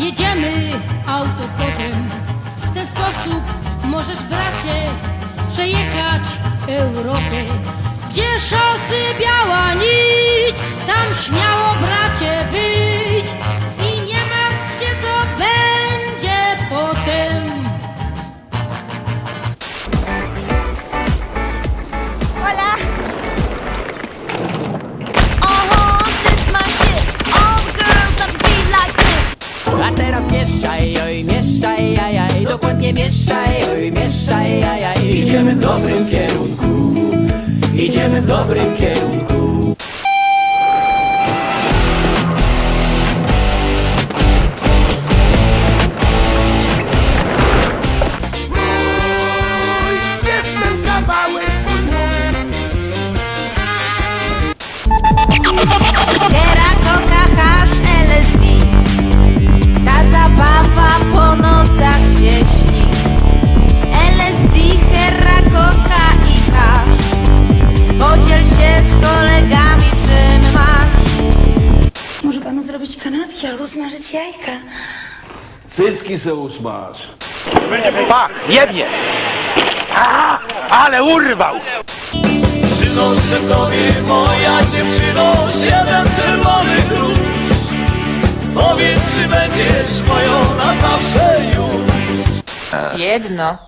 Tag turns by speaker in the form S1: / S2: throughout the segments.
S1: Jedziemy autostopem. W ten sposób możesz bracie
S2: Przejechać Europę. Gdzie szosy biała nić Tam śmiało
S3: bracie wyjść mieszaj, oj, mieszaj, jajaj, dokładnie mieszaj, oj, mieszaj, jajaj. Idziemy w dobrym kierunku, idziemy w dobrym kierunku.
S4: Albo smażyć jajka.
S5: Cycki se usmaż.
S6: Pach, jebnie! A, ale urwał!
S7: Przynoszę tobie, moja dziewczyno, siedem czerwonych róż Powiedz, czy będziesz moją na zawsze już
S8: Jedno.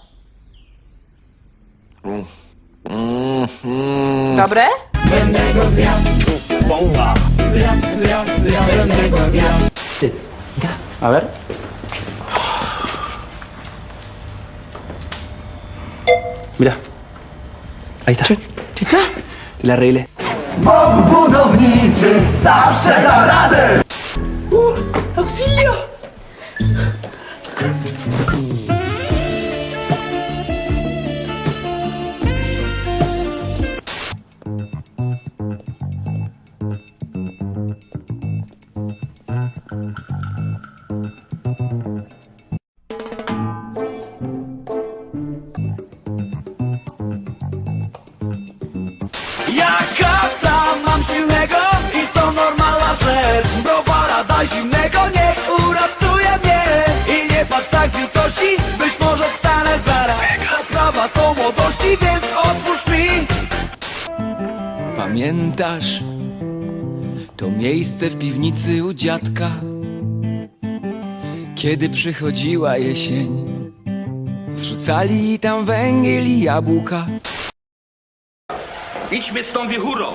S8: Dobre?
S3: A ver. Mira. Ahí está. ¿Está? Te la arreglé.
S7: Budowniczy zawsze da radę
S3: ¡Auxilio!
S7: Jaka tam mam silnego? I to normalna rzecz. Browara daj zimnego, niech uratuje mnie. I nie patrz tak z litości, być może wstanę zaraz. Sprawa są młodości, więc otwórz mi.
S9: Pamiętasz to miejsce w piwnicy u dziadka? Kiedy przychodziła jesień, zrzucali tam węgiel i jabłka.
S6: Idźmy z tą wiechurą!